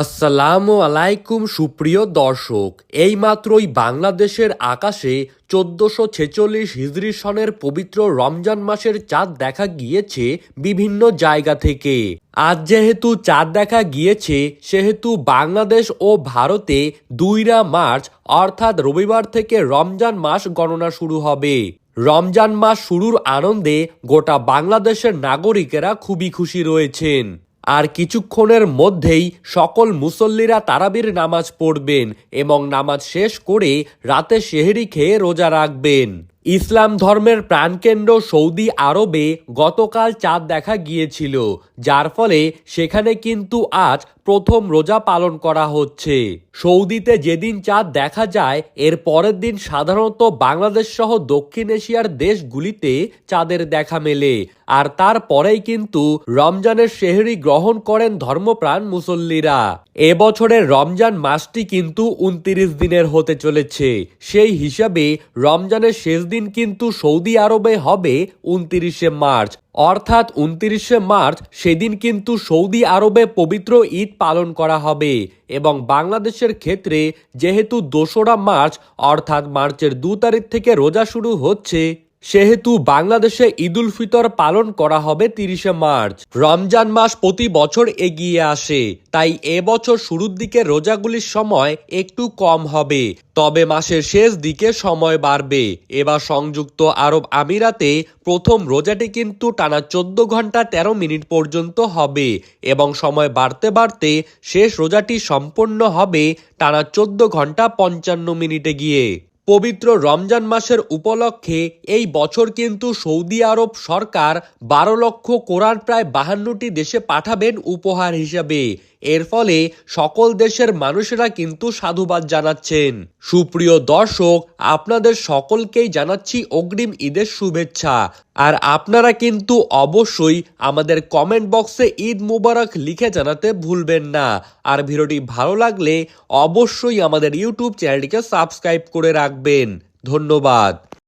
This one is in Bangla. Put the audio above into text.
আসসালামু আলাইকুম, সুপ্রিয় দর্শক। এইমাত্রই বাংলাদেশের আকাশে চোদ্দশো ছেচল্লিশ হিজরি সনের পবিত্র রমজান মাসের চাঁদ দেখা গিয়েছে বিভিন্ন জায়গা থেকে। আজ যেহেতু চাঁদ দেখা গিয়েছে, সেহেতু বাংলাদেশ ও ভারতে দুইরা মার্চ, অর্থাৎ রবিবার থেকে রমজান মাস গণনা শুরু হবে। রমজান মাস শুরুর আনন্দে গোটা বাংলাদেশের নাগরিকেরা খুবই খুশি রয়েছেন। আর কিছুক্ষণের মধ্যেই সকল মুসল্লিরা তারাবির নামাজ পড়বেন এবং নামাজ শেষ করে রাতে শেহরি খেয়ে রোজা রাখবেন। ইসলাম ধর্মের প্রাণকেন্দ্র সৌদি আরবে গতকাল চাঁদ দেখা গিয়েছিল, যার ফলে সেখানে কিন্তু আজ প্রথম রোজা পালন করা হচ্ছে। সৌদিতে যেদিন চাঁদ দেখা যায়, এর পরের দিন সাধারণত বাংলাদেশ সহ দক্ষিণ এশিয়ার দেশগুলিতে চাঁদের দেখা মেলে। আর তারপরেই কিন্তু রমজানের শেহরি গ্রহণ করেন ধর্মপ্রাণ মুসল্লিরা। এবছরের রমজান মাসটি কিন্তু উনত্রিশ দিনের হতে চলেছে। সেই হিসাবে রমজানের শেষ দিন কিন্তু সৌদি আরবে হবে উনতিরিশে মার্চ। অর্থাৎ উনতিরিশে মার্চ সেদিন কিন্তু সৌদি আরবে পবিত্র ঈদ পালন করা হবে এবং বাংলাদেশের ক্ষেত্রে যেহেতু দোসরা মার্চ, অর্থাৎ মার্চের দু তারিখ থেকে রোজা শুরু হচ্ছে সেহেতু বাংলাদেশে ঈদুল ফিতর পালন করা হবে তিরিশে মার্চ। রমজান মাস প্রতি বছর এগিয়ে আসে, তাই এবছর শুরুর দিকে রোজাগুলির সময় একটু কম হবে। তবে মাসের শেষ দিকে সময় বাড়বে। এবার সংযুক্ত আরব আমিরাতে প্রথম রোজাটি কিন্তু টানা চোদ্দ ঘণ্টা তেরো মিনিট পর্যন্ত হবে এবং সময় বাড়তে বাড়তে শেষ রোজাটি সম্পন্ন হবে টানা চোদ্দ ঘণ্টা পঞ্চান্ন মিনিটে গিয়ে। পবিত্র রমজান মাসের উপলক্ষে এই বছর কিন্তু সৌদি আরব সরকার বারো লক্ষ কোরআন প্রায় বাহান্নটি দেশে পাঠাবেন উপহার হিসাবে। এর ফলে সকল দেশের মানুষেরা কিন্তু সাধুবাদ জানাচ্ছেন। সুপ্রিয় দর্শক, আপনাদের সকলকেই জানাচ্ছি অগ্রিম ঈদের শুভেচ্ছা। আর আপনারা কিন্তু অবশ্যই আমাদের কমেন্ট বক্সে ঈদ মুবারক লিখে জানাতে ভুলবেন না। আর ভিডিওটি ভালো লাগলে অবশ্যই আমাদের ইউটিউব চ্যানেলটিকে সাবস্ক্রাইব করে রাখবেন। ধন্যবাদ।